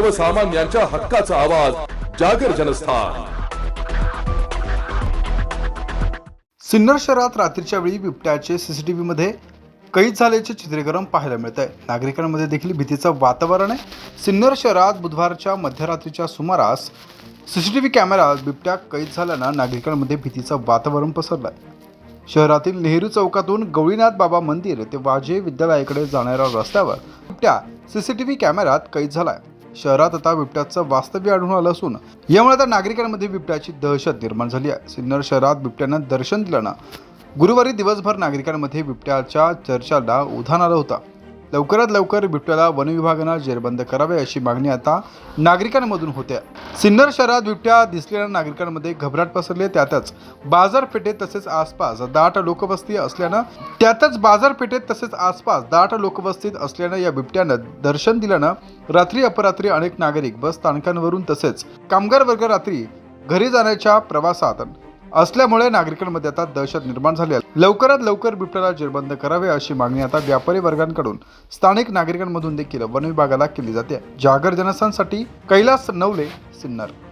सर्वसामान्यांच्या हक्काचा आवाज जागर जनस्थान. सिन्नर शहरात रात्रीच्या वेळी बिबट्याचे सीसीटीव्ही मध्ये कैद झाल्याचे चित्रीकरण पाहायला मिळत आहे नागरिकांमध्ये देखील भीतीचं वातावरण आहे. सिन्नर शहरात बुधवारच्या मध्यरात्रीच्या सुमारास सीसीटीव्ही कॅमेरात बिबट्या कैद झाल्यानं नागरिकांमध्ये भीतीचं वातावरण पसरलं आहे शहरातील नेहरू चौकातून गवळीनाथ बाबा मंदिर ते वाजे विद्यालयाकडे जाणाऱ्या रस्त्यावर बिबट्या सीसीटीव्ही कॅमेरात कैद झालाय. शहरात आता बिबट्याचं वास्तव्य आढळून आलं असून यामुळे आता नागरिकांमध्ये बिबट्याची दहशत निर्माण झाली आहे. सिन्नर शहरात बिबट्यानं दर्शन दिल्यानं गुरुवारी दिवसभर नागरिकांमध्ये बिबट्याच्या चर्चाला उधाण आलं होतं. लवकरात लवकर बिबट्याला वनविभागानं जेरबंद करावे अशी मागणी आता नागरिकांमधून होते. सिन्नर शहरात बिबट्या दिसलेल्या नागरिकांमध्ये घबराट पसरली. त्यातच बाजारपेठेत तसेच आसपास दाट लोकवस्ती असल्यानं त्यातच बाजारपेठेत तसेच आसपास दाट लोकवस्तीत असल्यानं या बिबट्यानं दर्शन दिल्यानं रात्री अपरात्री अनेक नागरिक बस स्थानकांवरून तसेच कामगार वर्ग रात्री घरी जाण्याच्या प्रवासात असल्यामुळे नागरिकांमध्ये आता दहशत निर्माण झाली आहे. लवकरात लवकर बिबट्याला जेरबंद करावे अशी मागणी आता व्यापारी वर्गांकडून. स्थानिक नागरिकांमधून देखील वन विभागाला केली जाते. जागर जनसांसाठी कैलास नवले सिन्नर.